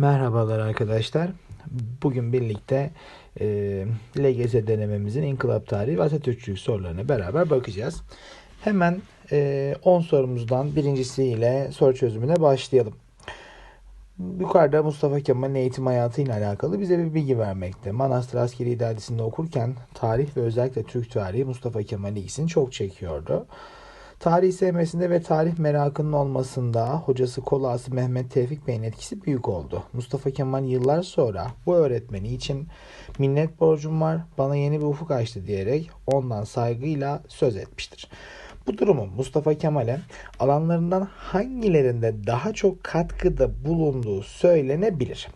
Merhabalar arkadaşlar. Bugün birlikte e, LGS denememizin inkılap tarihi ve Atatürkçülük sorularına beraber bakacağız. Hemen e, 10 sorumuzdan birincisiyle soru çözümüne başlayalım. Yukarıda Mustafa Kemal'in eğitim hayatıyla alakalı bize bir bilgi vermekte. Manastır Askeri İdaresi'nde okurken tarih ve özellikle Türk tarihi Mustafa Kemal ilgisini çok çekiyordu. Tarih sevmesinde ve tarih merakının olmasında hocası Kolası Mehmet Tevfik Bey'in etkisi büyük oldu. Mustafa Kemal yıllar sonra bu öğretmeni için minnet borcum var, bana yeni bir ufuk açtı diyerek ondan saygıyla söz etmiştir. Bu durumun Mustafa Kemal'e alanlarından hangilerinde daha çok katkıda bulunduğu söylenebilir.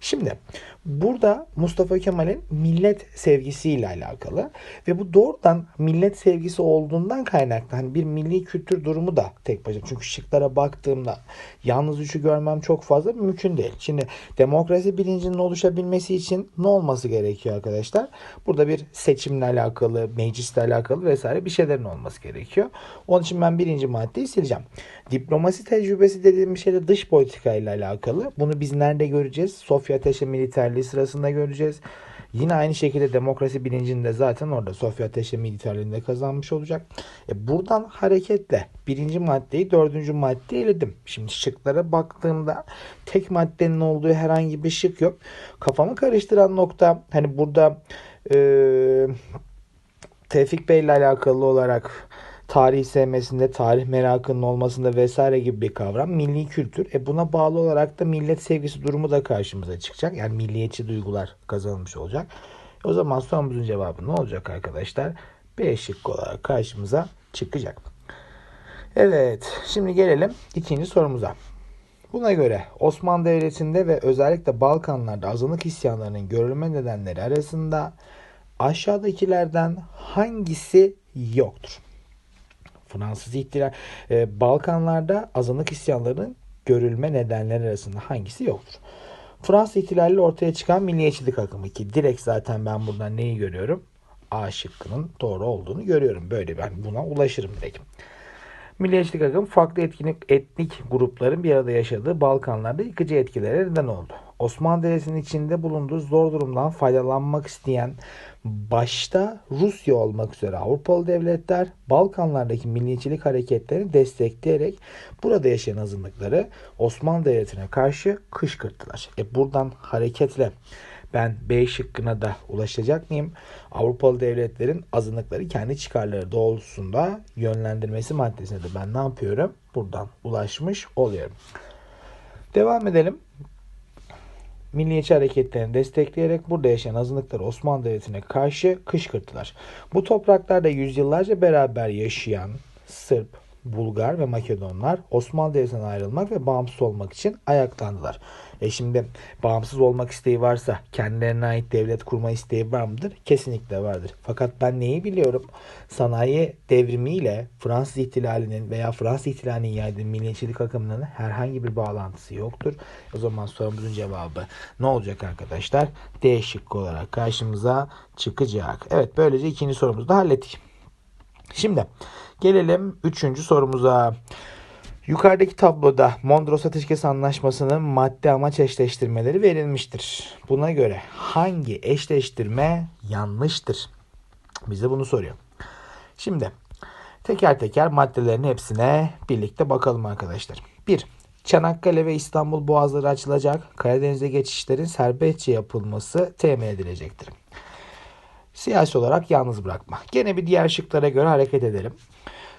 Şimdi burada Mustafa Kemal'in millet sevgisiyle alakalı ve bu doğrudan millet sevgisi olduğundan kaynaklı hani bir milli kültür durumu da tek başına. Çünkü şıklara baktığımda yalnız üçü görmem çok fazla mümkün değil. Şimdi demokrasi bilincinin oluşabilmesi için ne olması gerekiyor arkadaşlar? Burada bir seçimle alakalı, meclisle alakalı vesaire bir şeylerin olması gerekiyor. Onun için ben birinci maddeyi sileceğim. Diplomasi tecrübesi dediğim şey de dış politika ile alakalı. Bunu biz nerede göreceğiz? Sofya Ateşe militerliği sırasında göreceğiz. Yine aynı şekilde demokrasi bilincinde zaten orada Sofya Ateşe militerliğinde kazanmış olacak. E buradan hareketle birinci maddeyi dördüncü maddeye eledim. Şimdi şıklara baktığımda tek maddenin olduğu herhangi bir şık yok. Kafamı karıştıran nokta hani burada e, Tevfik Bey ile alakalı olarak tarih sevmesinde, tarih merakının olmasında vesaire gibi bir kavram. Milli kültür. E buna bağlı olarak da millet sevgisi durumu da karşımıza çıkacak. Yani milliyetçi duygular kazanılmış olacak. O zaman sorumuzun cevabı ne olacak arkadaşlar? B şıkkı olarak karşımıza çıkacak. Evet, şimdi gelelim ikinci sorumuza. Buna göre Osmanlı Devleti'nde ve özellikle Balkanlarda azınlık isyanlarının görülme nedenleri arasında aşağıdakilerden hangisi yoktur? Fransız ihtilal e, Balkanlarda azınlık isyanlarının görülme nedenleri arasında hangisi yoktur? Fransız ihtilaliyle ortaya çıkan milliyetçilik akımı ki direkt zaten ben buradan neyi görüyorum? A şıkkının doğru olduğunu görüyorum. Böyle ben buna ulaşırım direkt. Milliyetçilik akımı farklı etkinlik, etnik grupların bir arada yaşadığı Balkanlarda yıkıcı etkilere neden oldu. Osmanlı Devleti'nin içinde bulunduğu zor durumdan faydalanmak isteyen başta Rusya olmak üzere Avrupalı devletler Balkanlardaki milliyetçilik hareketlerini destekleyerek burada yaşayan azınlıkları Osmanlı Devleti'ne karşı kışkırttılar. E buradan hareketle ben B şıkkına da ulaşacak mıyım? Avrupalı devletlerin azınlıkları kendi çıkarları doğrultusunda yönlendirmesi maddesine de ben ne yapıyorum? Buradan ulaşmış oluyorum. Devam edelim. Milliyetçi hareketlerini destekleyerek burada yaşayan azınlıkları Osmanlı Devleti'ne karşı kışkırttılar. Bu topraklarda yüzyıllarca beraber yaşayan Sırp, Bulgar ve Makedonlar Osmanlı Devleti'nden ayrılmak ve bağımsız olmak için ayaklandılar. E şimdi bağımsız olmak isteği varsa kendilerine ait devlet kurma isteği var mıdır? Kesinlikle vardır. Fakat ben neyi biliyorum? Sanayi devrimiyle Fransız ihtilalinin veya Fransız ihtilalinin yaydığı milliyetçilik akımının herhangi bir bağlantısı yoktur. O zaman sorumuzun cevabı ne olacak arkadaşlar? D şıkkı olarak karşımıza çıkacak. Evet böylece ikinci sorumuzu da hallettik. Şimdi gelelim üçüncü sorumuza. Yukarıdaki tabloda Mondros Ateşkes Anlaşması'nın madde amaç eşleştirmeleri verilmiştir. Buna göre hangi eşleştirme yanlıştır? Bize bunu soruyor. Şimdi teker teker maddelerin hepsine birlikte bakalım arkadaşlar. 1. Çanakkale ve İstanbul boğazları açılacak. Karadeniz'e geçişlerin serbestçe yapılması temin edilecektir. Siyasi olarak yalnız bırakma. Gene bir diğer şıklara göre hareket edelim.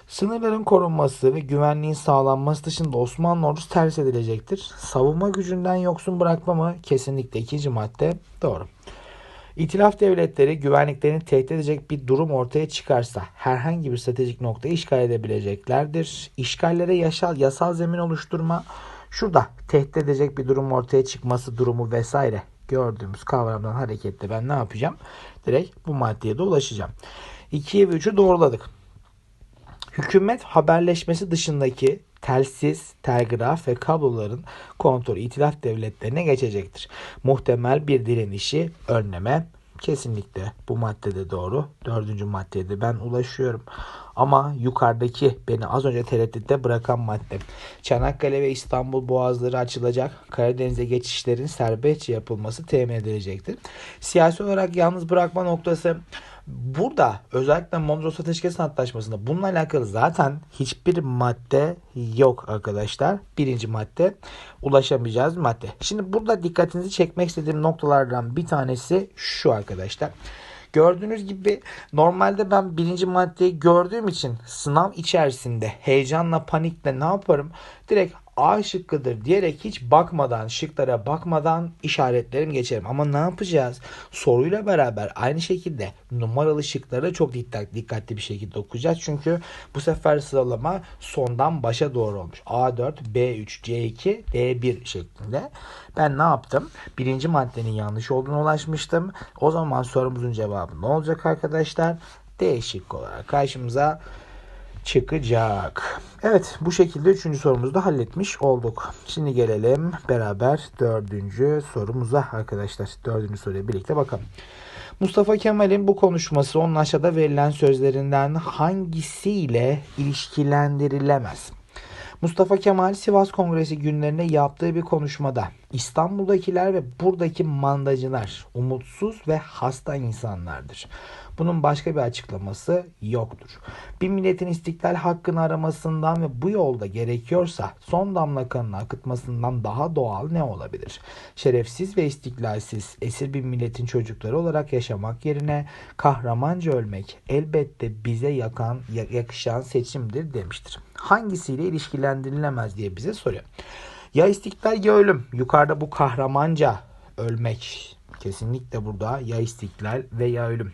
Sınırların korunması ve güvenliğin sağlanması dışında Osmanlı ordusu ters edilecektir. Savunma gücünden yoksun bırakma mı? Kesinlikle ikinci madde doğru. İtilaf devletleri güvenliklerini tehdit edecek bir durum ortaya çıkarsa herhangi bir stratejik noktayı işgal edebileceklerdir. İşgallere yasal, yasal zemin oluşturma şurada tehdit edecek bir durum ortaya çıkması durumu vesaire gördüğümüz kavramdan hareketle ben ne yapacağım? Direkt bu maddeye de ulaşacağım. 2'ye ve 3'ü doğruladık. Hükümet haberleşmesi dışındaki telsiz, telgraf ve kabloların kontrolü itilaf devletlerine geçecektir. Muhtemel bir direnişi önleme Kesinlikle bu maddede doğru. Dördüncü maddeye de ben ulaşıyorum. Ama yukarıdaki beni az önce tereddütte bırakan madde. Çanakkale ve İstanbul boğazları açılacak. Karadeniz'e geçişlerin serbestçe yapılması temin edilecektir. Siyasi olarak yalnız bırakma noktası Burada özellikle Mondros Ateşkes Antlaşması'nda bununla alakalı zaten hiçbir madde yok arkadaşlar. Birinci madde ulaşamayacağız madde. Şimdi burada dikkatinizi çekmek istediğim noktalardan bir tanesi şu arkadaşlar. Gördüğünüz gibi normalde ben birinci maddeyi gördüğüm için sınav içerisinde heyecanla panikle ne yaparım? Direkt A şıkkıdır diyerek hiç bakmadan şıklara bakmadan işaretlerim geçerim. Ama ne yapacağız? Soruyla beraber aynı şekilde numaralı şıkları çok dikkat, dikkatli bir şekilde okuyacağız. Çünkü bu sefer sıralama sondan başa doğru olmuş. A4, B3, C2, D1 şeklinde. Ben ne yaptım? Birinci maddenin yanlış olduğunu ulaşmıştım. O zaman sorumuzun cevabı ne olacak arkadaşlar? D şıkkı olarak karşımıza çıkacak. Evet bu şekilde üçüncü sorumuzu da halletmiş olduk. Şimdi gelelim beraber dördüncü sorumuza arkadaşlar. Dördüncü soruya birlikte bakalım. Mustafa Kemal'in bu konuşması onun aşağıda verilen sözlerinden hangisiyle ilişkilendirilemez? Mustafa Kemal Sivas Kongresi günlerinde yaptığı bir konuşmada İstanbul'dakiler ve buradaki mandacılar umutsuz ve hasta insanlardır. Bunun başka bir açıklaması yoktur. Bir milletin istiklal hakkını aramasından ve bu yolda gerekiyorsa son damla kanını akıtmasından daha doğal ne olabilir? Şerefsiz ve istiklalsiz esir bir milletin çocukları olarak yaşamak yerine kahramanca ölmek elbette bize yakan yakışan seçimdir demiştir. Hangisiyle ilişkilendirilemez diye bize soruyor. Ya istiklal ya ölüm. Yukarıda bu kahramanca ölmek. Kesinlikle burada ya istiklal veya ölüm.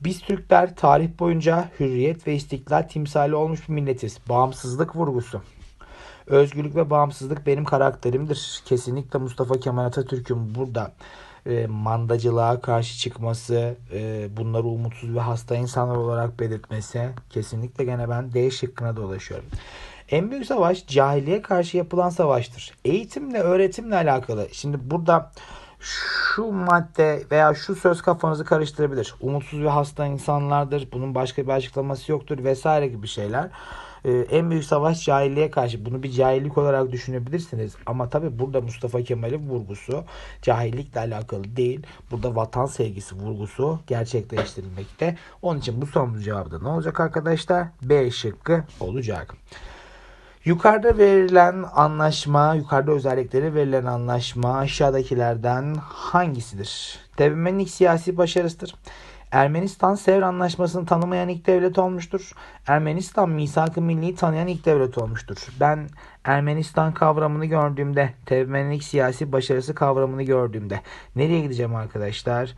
Biz Türkler tarih boyunca hürriyet ve istiklal timsali olmuş bir milletiz. Bağımsızlık vurgusu. Özgürlük ve bağımsızlık benim karakterimdir. Kesinlikle Mustafa Kemal Atatürk'ün burada e, mandacılığa karşı çıkması, e, bunları umutsuz ve hasta insanlar olarak belirtmesi kesinlikle gene ben D şıkkına dolaşıyorum. En büyük savaş cahiliye karşı yapılan savaştır. Eğitimle, öğretimle alakalı. Şimdi burada şu madde veya şu söz kafanızı karıştırabilir. Umutsuz ve hasta insanlardır. Bunun başka bir açıklaması yoktur vesaire gibi şeyler. Ee, en büyük savaş cahilliğe karşı. Bunu bir cahillik olarak düşünebilirsiniz. Ama tabi burada Mustafa Kemal'in vurgusu cahillikle alakalı değil. Burada vatan sevgisi vurgusu gerçekleştirilmekte. Onun için bu sorumuz cevabı da ne olacak arkadaşlar? B şıkkı olacak. Yukarıda verilen anlaşma, yukarıda özellikleri verilen anlaşma aşağıdakilerden hangisidir? TBMM'nin siyasi başarısıdır. Ermenistan Sevr Anlaşması'nı tanımayan ilk devlet olmuştur. Ermenistan misak-ı milliyi tanıyan ilk devlet olmuştur. Ben Ermenistan kavramını gördüğümde, ilk siyasi başarısı kavramını gördüğümde nereye gideceğim arkadaşlar?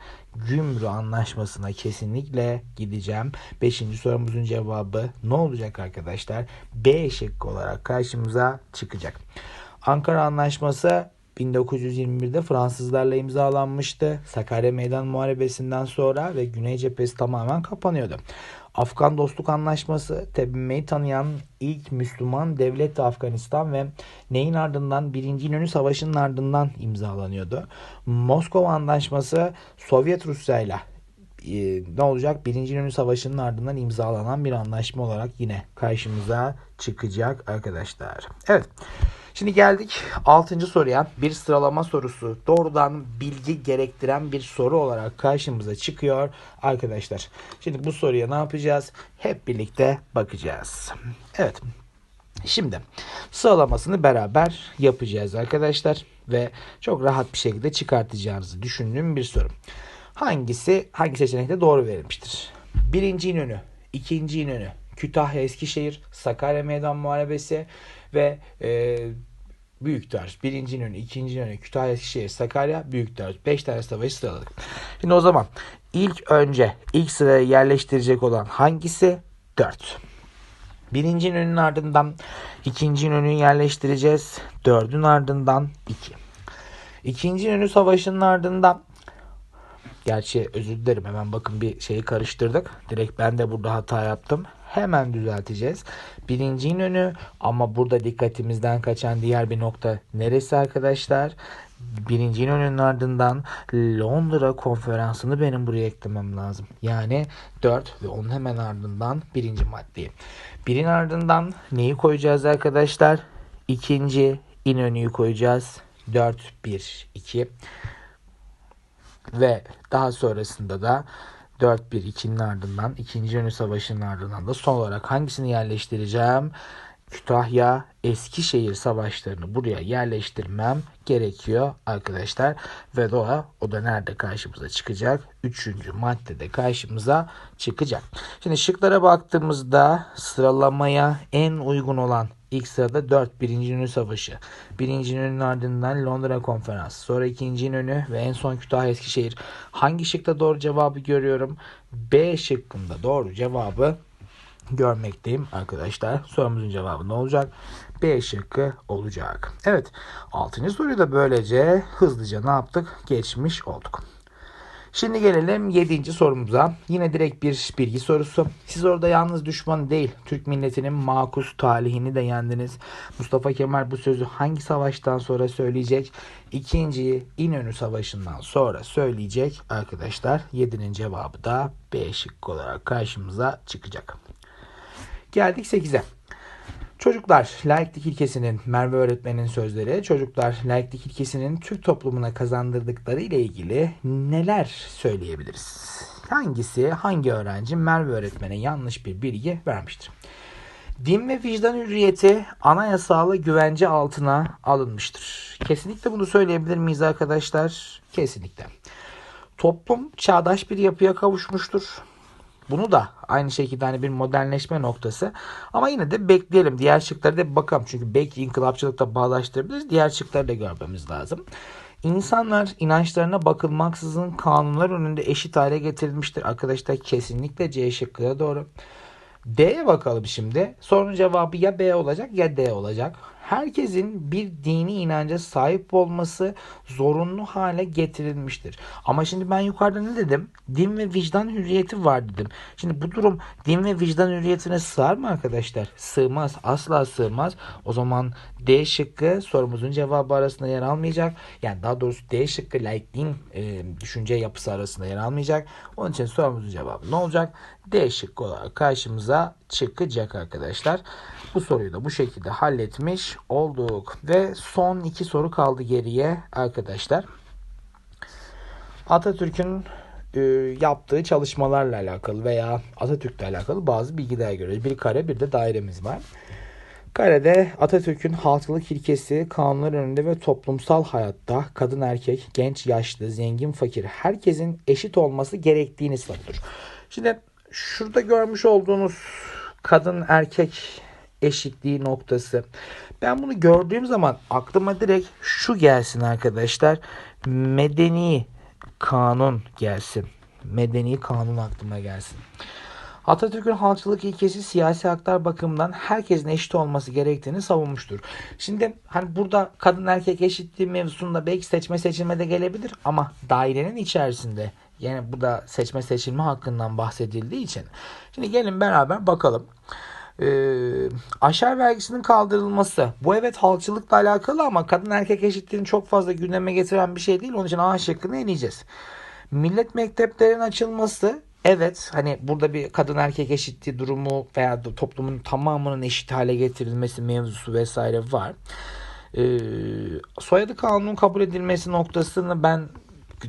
Gümrü Anlaşması'na kesinlikle gideceğim. Beşinci sorumuzun cevabı ne olacak arkadaşlar? B şıkkı olarak karşımıza çıkacak. Ankara Anlaşması 1921'de Fransızlarla imzalanmıştı. Sakarya Meydan Muharebesi'nden sonra ve Güney cephesi tamamen kapanıyordu. Afgan Dostluk Anlaşması TBMM'yi tanıyan ilk Müslüman devlet Afganistan ve neyin ardından Birinci İnönü Savaşı'nın ardından imzalanıyordu. Moskova Anlaşması Sovyet Rusya ile e, ne olacak? Birinci İnönü Savaşı'nın ardından imzalanan bir anlaşma olarak yine karşımıza çıkacak arkadaşlar. Evet. Şimdi geldik 6. soruya. Bir sıralama sorusu. Doğrudan bilgi gerektiren bir soru olarak karşımıza çıkıyor arkadaşlar. Şimdi bu soruya ne yapacağız? Hep birlikte bakacağız. Evet. Şimdi sıralamasını beraber yapacağız arkadaşlar ve çok rahat bir şekilde çıkartacağınızı düşündüğüm bir soru. Hangisi hangi seçenekte doğru verilmiştir? Birinci İnönü, ikinci İnönü, Kütahya Eskişehir, Sakarya Meydan Muharebesi ve e, Büyük Dağış. Birinci İnönü, ikinci İnönü, Kütahya Eskişehir, Sakarya, Büyük Dağış. Beş tane savaşı sıraladık. Şimdi o zaman ilk önce ilk sıraya yerleştirecek olan hangisi? Dört. Birinci İnönü'nün ardından ikinci İnönü'yü yerleştireceğiz. Dördün ardından iki. İkinci İnönü Savaşı'nın ardından Gerçi özür dilerim hemen bakın bir şeyi karıştırdık. Direkt ben de burada hata yaptım. Hemen düzelteceğiz. Birinci İnönü ama burada dikkatimizden kaçan diğer bir nokta neresi arkadaşlar? Birinci İnönü'nün ardından Londra konferansını benim buraya eklemem lazım. Yani 4 ve onun hemen ardından birinci maddeyi. Birin ardından neyi koyacağız arkadaşlar? İkinci İnönü'yü koyacağız. 4, 1, 2 ve daha sonrasında da 4-1-2'nin ardından 2. Yönü Savaşı'nın ardından da son olarak hangisini yerleştireceğim? Kütahya Eskişehir savaşlarını buraya yerleştirmem gerekiyor arkadaşlar. Ve o, o da nerede karşımıza çıkacak? Üçüncü maddede karşımıza çıkacak. Şimdi şıklara baktığımızda sıralamaya en uygun olan İlk sırada 4 Birinci İnönü Savaşı. Birinci İnönü'nün ardından Londra Konferansı. Sonra ikinci İnönü ve en son Kütahya Eskişehir. Hangi şıkta doğru cevabı görüyorum? B şıkkında doğru cevabı görmekteyim arkadaşlar. Sorumuzun cevabı ne olacak? B şıkkı olacak. Evet. Altıncı soruyu da böylece hızlıca ne yaptık? Geçmiş olduk. Şimdi gelelim 7. sorumuza. Yine direkt bir bilgi sorusu. Siz orada yalnız düşman değil, Türk milletinin makus talihini de yendiniz. Mustafa Kemal bu sözü hangi savaştan sonra söyleyecek? İkinci İnönü Savaşı'ndan sonra söyleyecek arkadaşlar. 7'nin cevabı da B şıkkı olarak karşımıza çıkacak. Geldik 8'e. Çocuklar laiklik ilkesinin Merve öğretmenin sözleri çocuklar laiklik ilkesinin Türk toplumuna kazandırdıkları ile ilgili neler söyleyebiliriz? Hangisi hangi öğrenci Merve öğretmene yanlış bir bilgi vermiştir? Din ve vicdan hürriyeti anayasal güvence altına alınmıştır. Kesinlikle bunu söyleyebilir miyiz arkadaşlar? Kesinlikle. Toplum çağdaş bir yapıya kavuşmuştur. Bunu da aynı şekilde hani bir modernleşme noktası. Ama yine de bekleyelim. Diğer şıklara da bakalım. Çünkü belki inkılapçılıkla bağdaştırabiliriz. Diğer şıkları da görmemiz lazım. İnsanlar inançlarına bakılmaksızın kanunlar önünde eşit hale getirilmiştir. Arkadaşlar kesinlikle C şıkkı da doğru. D'ye bakalım şimdi. Sorunun cevabı ya B olacak ya D olacak. Herkesin bir dini inanca sahip olması zorunlu hale getirilmiştir. Ama şimdi ben yukarıda ne dedim? Din ve vicdan hürriyeti var dedim. Şimdi bu durum din ve vicdan hürriyetine sığar mı arkadaşlar? Sığmaz. Asla sığmaz. O zaman D şıkkı sorumuzun cevabı arasında yer almayacak. Yani daha doğrusu D şıkkı laikliğin e, düşünce yapısı arasında yer almayacak. Onun için sorumuzun cevabı ne olacak? D şıkkı olarak karşımıza çıkacak arkadaşlar. Bu soruyu da bu şekilde halletmiş olduk. Ve son iki soru kaldı geriye arkadaşlar. Atatürk'ün e, yaptığı çalışmalarla alakalı veya Atatürk'le alakalı bazı bilgiler görüyoruz. Bir kare bir de dairemiz var. Karede Atatürk'ün halklık ilkesi kanunlar önünde ve toplumsal hayatta kadın erkek, genç yaşlı, zengin fakir herkesin eşit olması gerektiğini savunur. Şimdi şurada görmüş olduğunuz kadın erkek eşitliği noktası. Ben bunu gördüğüm zaman aklıma direkt şu gelsin arkadaşlar. Medeni kanun gelsin. Medeni kanun aklıma gelsin. Atatürk'ün halkçılık ilkesi siyasi haklar bakımından herkesin eşit olması gerektiğini savunmuştur. Şimdi hani burada kadın erkek eşitliği mevzusunda belki seçme seçilme de gelebilir ama dairenin içerisinde yani bu da seçme seçilme hakkından bahsedildiği için. Şimdi gelin beraber bakalım. Ee, aşağı vergisinin kaldırılması. Bu evet halkçılıkla alakalı ama kadın erkek eşitliğini çok fazla gündeme getiren bir şey değil. Onun için A şıkkını eleyeceğiz. Millet mekteplerin açılması Evet hani burada bir kadın erkek eşitliği durumu veya toplumun tamamının eşit hale getirilmesi mevzusu vesaire var. Ee, soyadı kanunun kabul edilmesi noktasını ben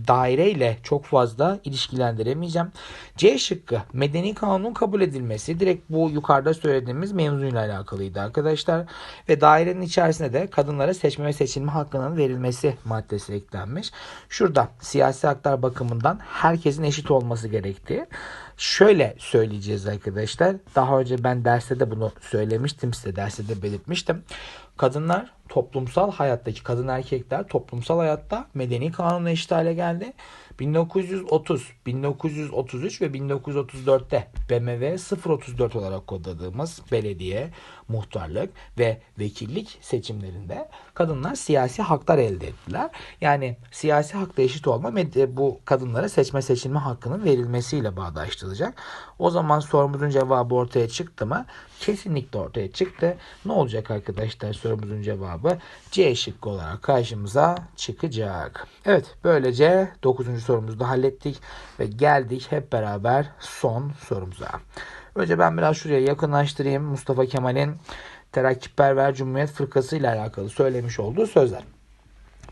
daireyle çok fazla ilişkilendiremeyeceğim. C şıkkı medeni kanun kabul edilmesi direkt bu yukarıda söylediğimiz mevzuyla alakalıydı arkadaşlar. Ve dairenin içerisinde de kadınlara seçme ve seçilme hakkının verilmesi maddesi eklenmiş. Şurada siyasi haklar bakımından herkesin eşit olması gerektiği. Şöyle söyleyeceğiz arkadaşlar. Daha önce ben derste de bunu söylemiştim size derste de belirtmiştim. Kadınlar toplumsal hayattaki kadın erkekler toplumsal hayatta medeni kanunla eşit hale geldi. 1930, 1933 ve 1934'te BMW 034 olarak kodladığımız belediye, muhtarlık ve vekillik seçimlerinde kadınlar siyasi haklar elde ettiler. Yani siyasi hakla eşit olma med- bu kadınlara seçme seçilme hakkının verilmesiyle bağdaştırılacak. O zaman sorumuzun cevabı ortaya çıktı mı? Kesinlikle ortaya çıktı. Ne olacak arkadaşlar sorumuzun cevabı? C şıkkı olarak karşımıza çıkacak. Evet böylece 9. sorumuzu da hallettik ve geldik hep beraber son sorumuza. Önce ben biraz şuraya yakınlaştırayım Mustafa Kemal'in Terakkiperver Cumhuriyet Fırkası ile alakalı söylemiş olduğu sözler.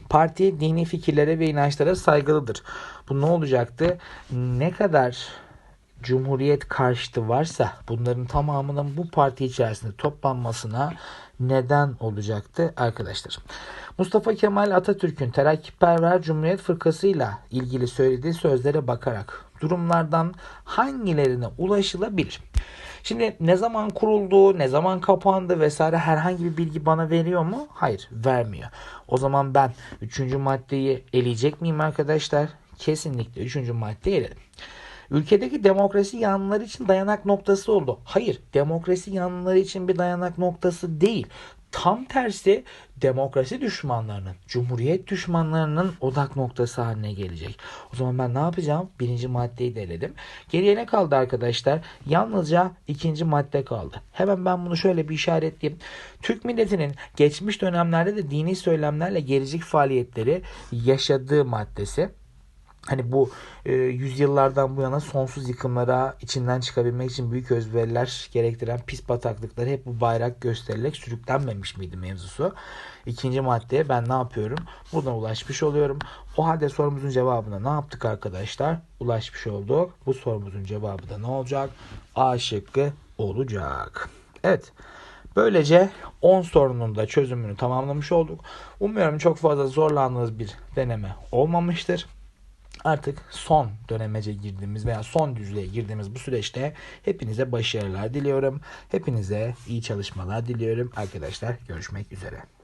Parti dini fikirlere ve inançlara saygılıdır. Bu ne olacaktı? Ne kadar Cumhuriyet karşıtı varsa bunların tamamının bu parti içerisinde toplanmasına neden olacaktı arkadaşlar. Mustafa Kemal Atatürk'ün Terakkiperver Cumhuriyet Fırkası ile ilgili söylediği sözlere bakarak durumlardan hangilerine ulaşılabilir? Şimdi ne zaman kuruldu, ne zaman kapandı vesaire herhangi bir bilgi bana veriyor mu? Hayır, vermiyor. O zaman ben 3. maddeyi eleyecek miyim arkadaşlar? Kesinlikle 3. maddeyi eledim. Ülkedeki demokrasi yanlıları için dayanak noktası oldu. Hayır, demokrasi yanlıları için bir dayanak noktası değil. Tam tersi demokrasi düşmanlarının, cumhuriyet düşmanlarının odak noktası haline gelecek. O zaman ben ne yapacağım? Birinci maddeyi de eledim. Geriye ne kaldı arkadaşlar? Yalnızca ikinci madde kaldı. Hemen ben bunu şöyle bir işaretleyeyim. Türk milletinin geçmiş dönemlerde de dini söylemlerle gelecek faaliyetleri yaşadığı maddesi. Hani bu e, yüzyıllardan bu yana sonsuz yıkımlara içinden çıkabilmek için büyük özveriler gerektiren pis bataklıkları hep bu bayrak gösterilerek sürüklenmemiş miydi mevzusu? İkinci maddeye ben ne yapıyorum? Buradan ulaşmış oluyorum. O halde sorumuzun cevabına ne yaptık arkadaşlar? Ulaşmış olduk. Bu sorumuzun cevabı da ne olacak? A şıkkı olacak. Evet. Böylece 10 sorunun da çözümünü tamamlamış olduk. Umuyorum çok fazla zorlandığınız bir deneme olmamıştır artık son dönemece girdiğimiz veya son düzlüğe girdiğimiz bu süreçte hepinize başarılar diliyorum. Hepinize iyi çalışmalar diliyorum. Arkadaşlar görüşmek üzere.